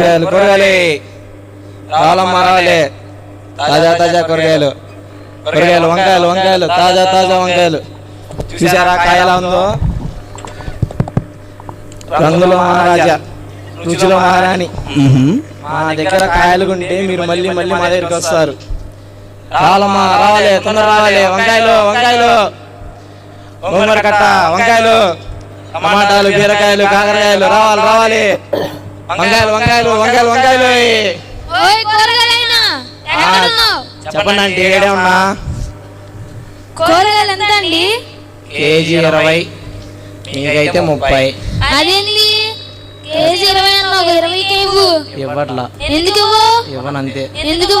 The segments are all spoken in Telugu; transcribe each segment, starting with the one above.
కూరగాయలు కూరగాయలు రావాలమ్మ రావాలి తాజా తాజా కూరగాయలు. కూరగాయలు వంకాయలు వంకాయలు తాజా తాజా వంకాయలు. చూసారా కాయ ఎలా ఉందో? రంగులో మహారాజా. రుచిలో మహారాణి. మా దగ్గర కాయలు కొంటే మీరు మళ్ళీ మళ్ళీ మా దగ్గరికి వస్తారు. రావాలమ్మా రావాలి తొందర రావాలి వంకాయలు వంకాయలు. గోంగూర కట్ట వంకాయలు. టమాటాలు బీరకాయలు కాకరకాయలు. రావాలి రావాలి. వంకాయలు వంకాయలు వంకాయలు వంకాయలు. చెప్పండి అంటే ఏడే ఉన్నా? కూరగాయలు ఎంత అండి కేజీ ఇరవై. మీకైతే ముప్పై. అదేంటి కేజీ ఇరవై అన్నావు ఇరవై ఇవ్వట్లా. ఎందుకు ఇవ్వు ఇవ్వనంతే. ఎందుకు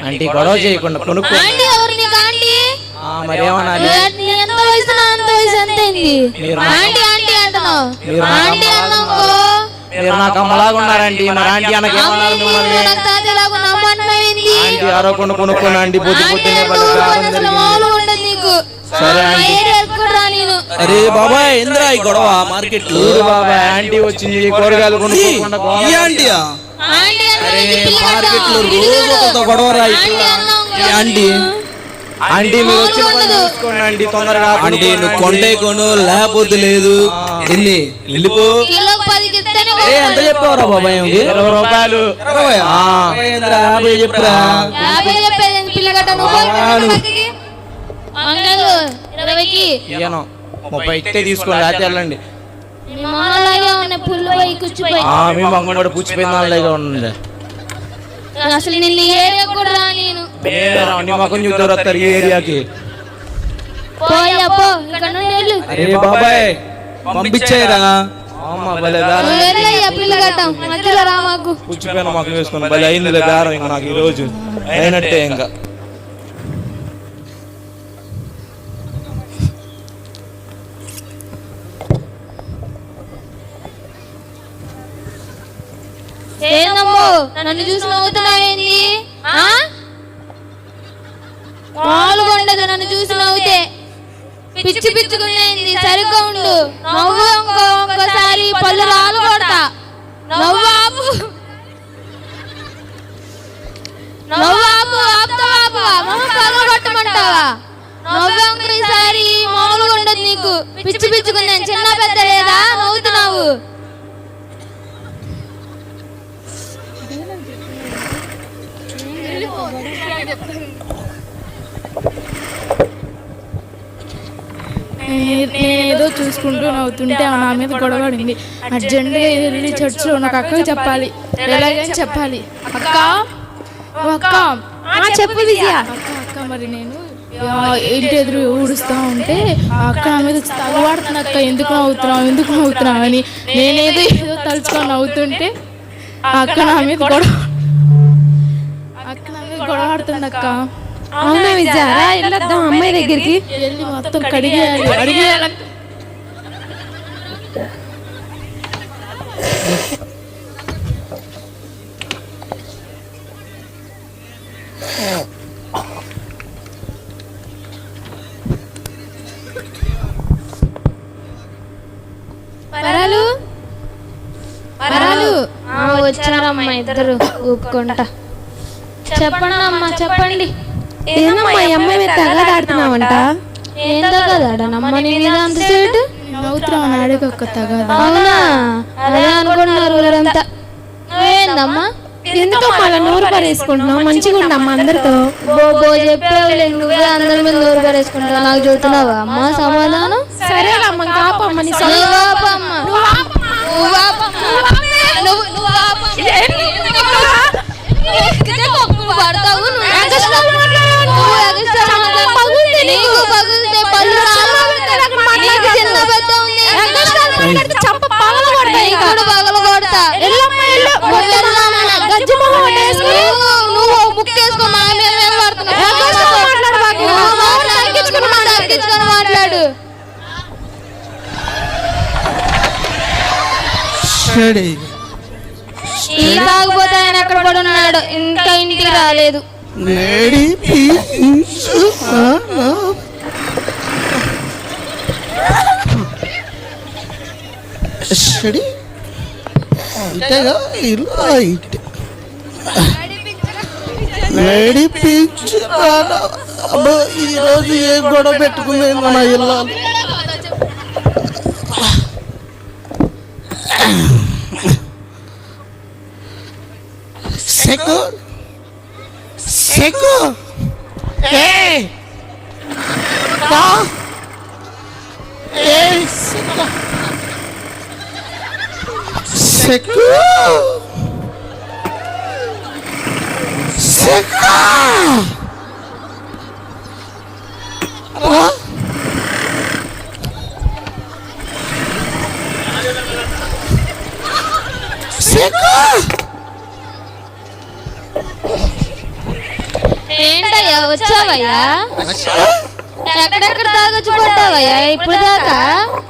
అంటే గొడవ చేయకుండా కొనుక్కో. ఆంటీ ఎవరు నీకు ఆంటీ? ఆ, మరేమనాలి నువ్వు నీ ఎంత వయసు అంత వయసు ఎంత మీరు ఆంటీ ఆంటీ అంటున్నావు. మీరు నాకు అమ్మలాగా ఉన్నారండి మరి ఆంటీ ఆంటీ పొద్దు పొద్దునే. నీకు. సరే ఆంటీ. అరే బాబాయ్ ఎందురా ఈ గొడవ మార్కెట్లో బాబాయ్ ఆంటీ వచ్చింది. కూరగాయలు కొనుక్కోకుండా ఆంటీయా? అరే మార్కెట్లో. రోజు గొడవ రా ఆంటీ ఇక్కడ అన్నావు ఈ కదా ఆంటీ మీరు వచ్చిన పని చూసుకోండి ఆంటీ తొందరగా ఆంటీ నువ్వు. కొంటే కొను లేకపోతే లేదు. ఎన్ని వెళ్ళిపో ఏ ఎంత చెప్పావురా బాబాయ్? ఇరవై రూపాయలు? యాభై చెప్పురా. యాభై చెప్పేది నువ్వు ముప్పై ఇస్తే తీసుకోండి అయితే వెళ్ళండి. మీ పుల్లు పోయి కూర్చుపోయి మీ కూడా వాళ్ళగా ఉండండి. అసలు నిన్ను ఈ ఏరియా కూడా రా నేను నీ మొక్కం చూద్దరు వస్తారు ఈ ఏరియాకి. పోయా పో ఇక్కడ నుండి వెళ్ళు. అరే బాబాయ్ పంపించాయిరా. అమ్మ భలే దారం నువ్వు వెళ్ళయ్యా పిల్లగడ్డ మధ్యలో రా మాకు. పుచ్చిపోయిన మొక్క వేసుకుని భలే అయిందిలే దారం ఇంకా నాకు ఈ రోజు అయినట్టే ఇంకా. ఏందమ్మో? నన్ను చూసి నవ్వుతున్నావేంది? పాల్గొండదు నన్ను చూసి నవ్వుతే. పిచ్చి పిచ్చుకునేది సరిగ్గా ఉండు. నవ్వు ఇంకో ఒక్కసారి పళ్ళు రాలు కొడతా. నవ్వు ఆపు. నవ్వు ఆపు ఆపుతావా మొహం పగలు కొట్టమంటావా? నవ్వు ఇంకో ఈసారి మామూలుగా ఉండదు నీకు. పిచ్చి పిచ్చుకున్నాను చిన్న పెద్ద లేదా? నవ్వుతున్నావు. నేను ఏదో చూసుకుంటూ నవ్వుతుంటే నా మీద గొడవడింది. అర్జెంటుగా వెళ్ళి చర్చిలో నాకు అక్కకి చెప్పాలి. ఎలాగని చెప్పాలి. అక్క? అక్క? చెప్పు విజయ. అక్క మరి నేను ఇంటి ఎదురు ఊడుస్తూ ఉంటే అక్క నా మీద తగవాడుతుంది అక్క. ఎందుకు నవ్వుతున్నావు? ఎందుకు నవ్వుతున్నావు అని. నేనేదో ఏదో తలుచుకొని నవ్వుతుంటే ఆ అక్క నా మీద గొడవ నా మీద గొడవ ఆడుతుంది అక్క అవునా వెళ్ళొద్దాం అమ్మాయి దగ్గరికి. వెళ్ళి మొత్తం కడిగేయాలి అడిగేయాలి వచ్చారమ్మా ఇద్దరు. ఊపుకుంటా. చెప్పండి. అమ్మా చెప్పండి ఏమమ్మా ఈ అమ్మాయి మీద తగలాడుతున్నావంట? ఏందో కదాడనమ్మా నీ మీద అంత సేటు? నవ్వుతున్నావు నాడికి ఒక్క తగదా అవునా? అదే అనుకుంటున్నారు ఊరంతా. నువ్వేందమ్మా? ఎందుకమ్మా అలా నోరు పరేసుకుంటున్నావు మంచిగా ఉండమ్మా అందరితో? బో బో చెప్పేవులే నువ్వే అందరి మీద నోరు పడేసుకుంటావు నాకు చెబుతున్నావా అమ్మా సమాధానం? సరే అమ్మ కాపమ్మ నీ నువ్వు ఆపమ్మా. నువ్వు. నువ్వు పడతావు. చంప పగల నీకు కూడా పగలు కొడతా. గజ్జి మొహం నువ్వు నువ్వు ముక్కేసుకో మా మీద ఏం పడుతున్నావు? మాట్లాడు. మాట్లాడు. ఈ తాగుపోతే ఆయన పడి ఉన్నాడు ఇంకా ఇంటికి రాలేదు. లేడీ ఇల్లు నడిపించు ఈరోజు ఏ గొడవ పెట్టుకుంది మన ఇల్లు সেকো সেকো এ না এ সেকো সেকো সেকো Sick! ఏంటయ్యా వచ్చావయ్యా? ఎక్కడెక్కడ ఇప్పుడు దాకా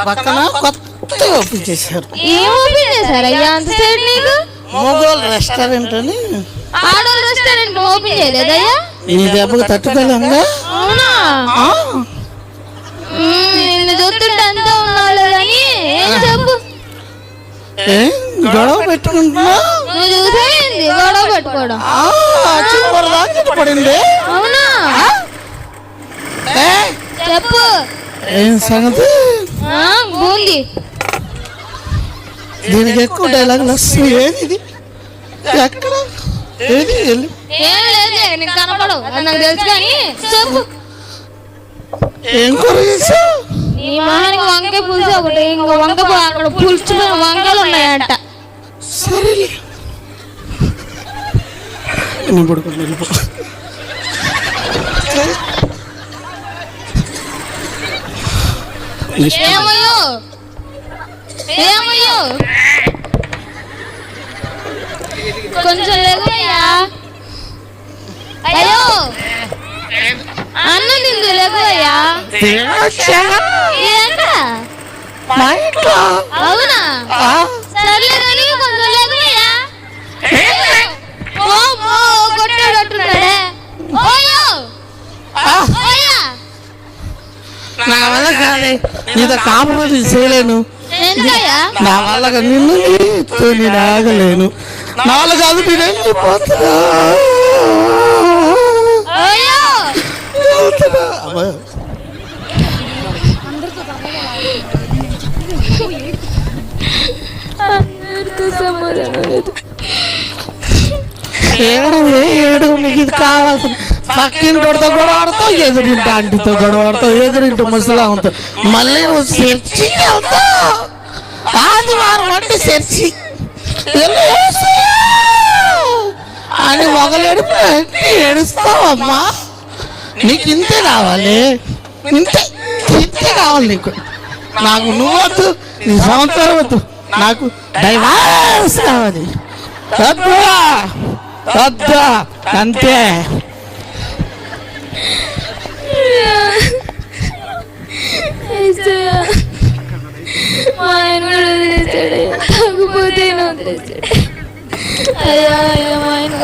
పక్కన కొత్తగా ఓపెన్ చేశారు. ఏం ఓపెన్ చేశారయ్యా? అంతసేపు నీకు? మొగోల్ రెస్టారెంట్ అని. ఆడోళ్ళ రెస్టారెంట్ ఓపెన్ చేయలేదయ్యా? నీ దెబ్బకు అవునా? నిన్ను చూస్తుంటే అంతా ఉన్నావు చెప్పు? గొడవ పెట్టుకుంటున్నా నువ్వు చూసేయండి గొడవ పెట్టుకోవడం. చివరి దాకా పడింది. అవునా? ఏ, చెప్పు. ఏం సంగతి? బూంది. దీనికి ఎక్కువ డైలాగులు వస్తుంది ఏది ఇది? ఎక్కడ? ఏది? వెళ్ళి ఏం లేదు నీకు కనపడవు. అది నాకు తెలుసు కానీ చెప్పు. ఏం కూర చేసావు? నీ మొహానికి వంకాయ పులుసు ఒకటి ఇంకో వంకాయ పు- అక్కడ పులుచుకున్న వంకాయలు ఉన్నాయంట. సరేలే. నేను పడుకుని వెళ్ళిపో కొంచెం లేవయ్యా. అయ్యో! అన్న నిందు ఏంట ఇంట్లో. అవునా ఆ, సర్లే కానీ కొంచెం లేవయ్యా ఓ మో కొట్టాడట్టున్నాడే ఓయో ఆ, ఓయా నా వల్ల కాదే నీతో కాంప్రమైజ్ చేయలేను. ఎందుకయ్యా? నా వల్ల నిన్ను నేను ఆగలేను నాలుగు కాదు నేను ఏడు ఏడు నీకు ఇది కావాల్సిన పక్కింటితో గొడవ ఆడతావు ఎదురింటి ఆంటీతో గొడవ ఆడతావు ఎదురింటి ముసలాంతో మళ్ళీ నువ్వు చర్చి వెళ్తావు. ఆదివారం అంటే చర్చి. అని మొగలేడు ఏడుస్తావమ్మా నీకు ఇంతే కావాలి. ఇంతే ఇంతే కావాలి నీకు. నాకు నువ్వు వద్దు నీ సంవత్సరం వద్దు. నాకు డైవర్స్ కావాలి. వద్దా వద్దా అంతే. మా ఆయన కూడా వదిలేసాడయ్యా అయ్యా అయ్యా మా ఆయన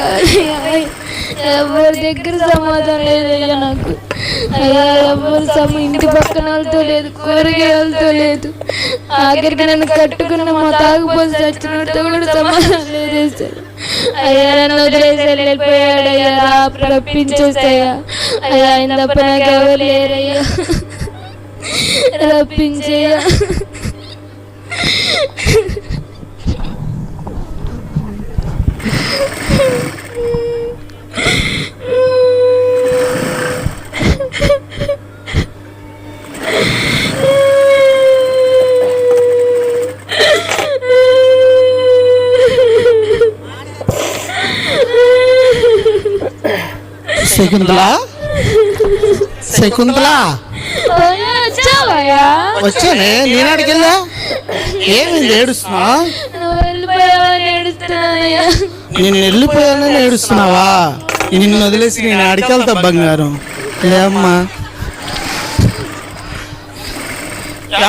ఎవరి దగ్గర సమాధానం లేదయ్యా నాకు? సమ ఇంటి పక్కన వాళ్ళతో లేదు కూరగాయలతో లేదు. ఆఖరికి నన్ను కట్టుకున్న మా తాగుపోతే చచ్చినతో కూడా సమాధానం లేదేశారు. అయ్యా నన్ను వదిలేసి వెళ్ళిపోయాడు అయ్యా రా అయ్యా ఆయన తప్ప నాకు ఎవరు లేరయ్యా. రప్పించేయా. శకుంతలా? శకుంతలా? వచ్చానే? నేను అడిగిల్లా ఏమైంది ఏడుస్తున్నా నేను వెళ్ళిపోయానని ఏడుస్తున్నావా? నిన్ను వదిలేసి నేను అడికెళ్తా బంగారం. లేమ్మా.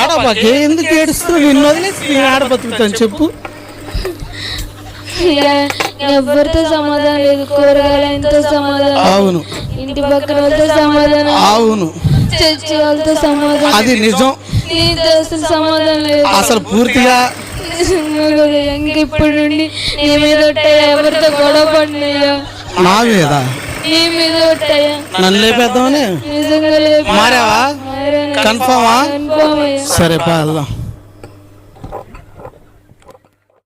ఏడబాకే ఎందుకు ఏడుస్తున్నావు? నిన్ను వదిలేసి నేను ఆడ బతుకుతాను చెప్పు. ఎవరితో సమాధానం లేదు? కూరగాయలతో సమాధానం. అవును. ఇంటి పక్కన వాళ్ళతో సమాధానం. అవును. చర్చి వాళ్ళతో సమాధానం. అది నిజం. నీతో అసలు సమాధానం లేదు. అసలు పూర్తిగా ఇప్పుడు నుండి నీ మీద ఎవరితో గొడవ పడినాయా? నా మీద నీ మీద నన్ను లేపేద్దామని? నిజంగా లేపు మారావా. కన్ఫామా? సరే పా